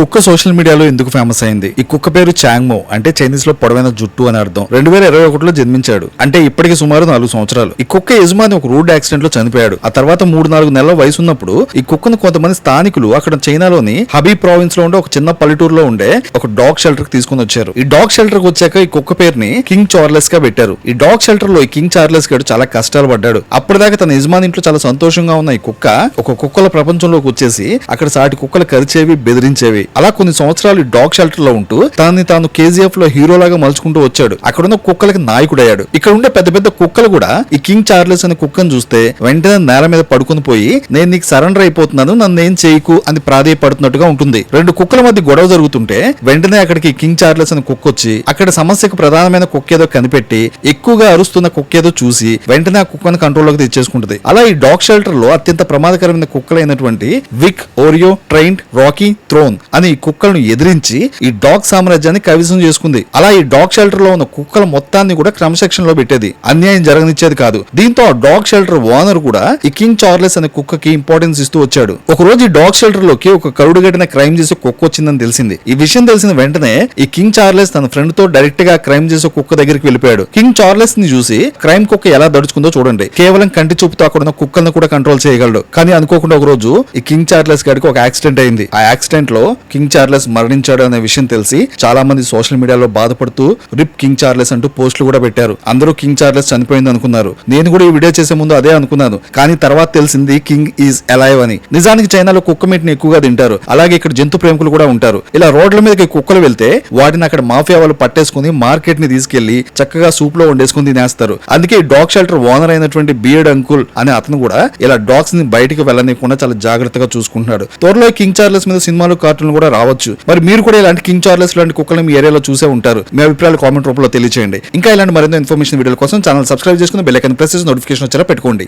కుక్క సోషల్ మీడియాలో ఎందుకు ఫేమస్ అయింది? ఈ కుక్క పేరు చాంగ్మో అంటే చైనీస్లో పొడవైన జుట్టు అని అర్థం. రెండు వేల ఇరవై ఒకటిలో జన్మించాడు. అంటే ఇప్పటికి సుమారు నాలుగు సంవత్సరాలు. ఈ కుక్క యజమాని ఒక రోడ్ యాక్సిడెంట్లో చనిపోయాడు. ఆ తర్వాత మూడు నాలుగు నెలల వయసు ఉన్నప్పుడు ఈ కుక్కను కొంతమంది స్థానికులు అక్కడ చైనాలోని హబీ ప్రావిన్స్లో ఉండే ఒక చిన్న పల్లెటూరులో ఉండే ఒక డాగ్ షెల్టర్కి తీసుకుని వచ్చారు. ఈ డాగ్ షెల్టర్కి వచ్చాక ఈ కుక్క పేరుని కింగ్ చార్లెస్గా పెట్టారు. ఈ డాగ్ షెల్టర్లో ఈ కింగ్ చార్లెస్ గడు చాలా కష్టాలు పడ్డాడు. అప్పటిదాకా తన యజమాని ఇంట్లో చాలా సంతోషంగా ఉన్న ఈ కుక్క ఒక కుక్కల ప్రపంచంలోకి వచ్చేసి అక్కడ సాటి కుక్కలు కరిచేవి బెదిరించేవి. అలా కొన్ని సంవత్సరాలు డాగ్ షెల్టర్లో ఉంటూ తనని తాను కేజీఎఫ్లో హీరోలాగా మలుచుకుంటూ వచ్చాడు. అక్కడ ఉన్న కుక్కలకి నాయకుడయ్యాడు. ఇక్కడ ఉండే పెద్ద పెద్ద కుక్కలు కూడా ఈ కింగ్ చార్లెస్ అనే కుక్కను చూస్తే వెంటనే నేల మీద పడుకుని పోయి నేను నీకు సరెండర్ అయిపోతున్నాను నన్ను ఏం చేయకు అని ప్రాధేయపడుతున్నట్టుగా ఉంటుంది. రెండు కుక్కల మధ్య గొడవ జరుగుతుంటే వెంటనే అక్కడికి కింగ్ చార్లెస్ అనే కుక్క వచ్చి అక్కడ సమస్యకు ప్రధానమైన కుక్క ఏదో కనిపెట్టి ఎక్కువగా అరుస్తున్న కుక్క ఏదో చూసి వెంటనే ఆ కుక్కను కంట్రోల్లోకి తెచ్చేసుకుంటుంది. అలా ఈ డాగ్ షెల్టర్లో అత్యంత ప్రమాదకరమైన కుక్కలైనటువంటి Vic Oreo train Rocky throne అని ఈ కుక్కలను ఎదిరించి ఈ డాగ్ సామ్రాజ్యాన్ని కవిసం చేసుకుంది. అలా ఈ డాగ్ షెల్టర్లో ఉన్న కుక్కల మొత్తాన్ని కూడా క్రమశిక్షణ లో పెట్టేది. అన్యాయం జరగనిచ్చేది కాదు. దీంతో ఆ డాగ్ షెల్టర్ ఓనర్ కూడా ఈ కింగ్ చార్లెస్ అనే కుక్కకి ఇంపార్టెన్స్ ఇస్తూ వచ్చాడు. ఒక రోజు ఈ డాగ్ షెల్టర్లోకి ఒక కరుడు గట్టిన క్రైమ్ చేసే కుక్క వచ్చిందని తెలిసింది. ఈ విషయం తెలిసిన వెంటనే ఈ కింగ్ చార్లెస్ తన ఫ్రెండ్తో డైరెక్ట్గా క్రైమ్ చేసే కుక్క దగ్గరికి వెళ్ళిపోయాడు. కింగ్ చార్లెస్ని చూసి క్రైమ్ కుక్క ఎలా దడుచుకుందో చూడండి. కేవలం కంటి చూపుతో అక్కడ ఉన్న కుక్కలను కూడా కంట్రోల్ చేయగలడు. కానీ అనుకోకుండా ఒక రోజు ఈ కింగ్ చార్లెస్ గారికి ఒక యాక్సిడెంట్ అయింది. ఆ యాక్సిడెంట్లో కింగ్ చార్లెస్ మరణించాడు అనే విషయం తెలిసి చాలా మంది సోషల్ మీడియాలో బాధపడుతూ రిప్ కింగ్ చార్లెస్ అంటూ పోస్టులు కూడా పెట్టారు. అందరూ కింగ్ చార్లెస్ చనిపోయింది అనుకున్నారు. నేను కూడా ఈ వీడియో చేసే ముందు అదే అనుకున్నాను. కానీ తర్వాత తెలిసింది కింగ్ ఈజ్ అలైవ్ అని. నిజానికి చైనాలో కుక్క మీట్ని ఎక్కువగా తింటారు. అలాగే ఇక్కడ జంతు ప్రేమికులు కూడా ఉంటారు. ఇలా రోడ్ల మీదకి కుక్కలు వెళ్తే వాటిని అక్కడ మాఫియా వాళ్ళు పట్టేసుకుని మార్కెట్ని తీసుకెళ్ళి చక్కగా సూప్లో వండేసుకుని తినేస్తారు. అందుకే డాగ్ షెల్టర్ ఓనర్ అయినటువంటి బియర్డ్ అంకుల్ అనే అతను కూడా ఇలా డాగ్స్ని బయటకు వెళ్ళనీయకుండా చాలా జాగ్రత్తగా చూసుకుంటున్నాడు. త్వరలో కింగ్ చార్లెస్ మీద సినిమాలు కార్టూన్లు కూడా రావచ్చు. మరి మీరు కూడా ఇలాంటి కింగ్ చార్లెస్ లాంటి కుక్కలను మీ ఏరియాలో చూసే ఉంటారు. మీ అభిప్రాయాలు కామెంట్ రూపంలో తెలియచేయండి. ఇంకా ఇలాంటి మరింత ఇన్ఫర్మేషన్ వీడియోల కోసం ఛానల్ సబ్స్క్రైబ్ చేసుకుని బెల్ ఐకన్ ప్రెస్ చేసి నోటిఫికేషన్ వచ్చేలా పెట్టుకోండి.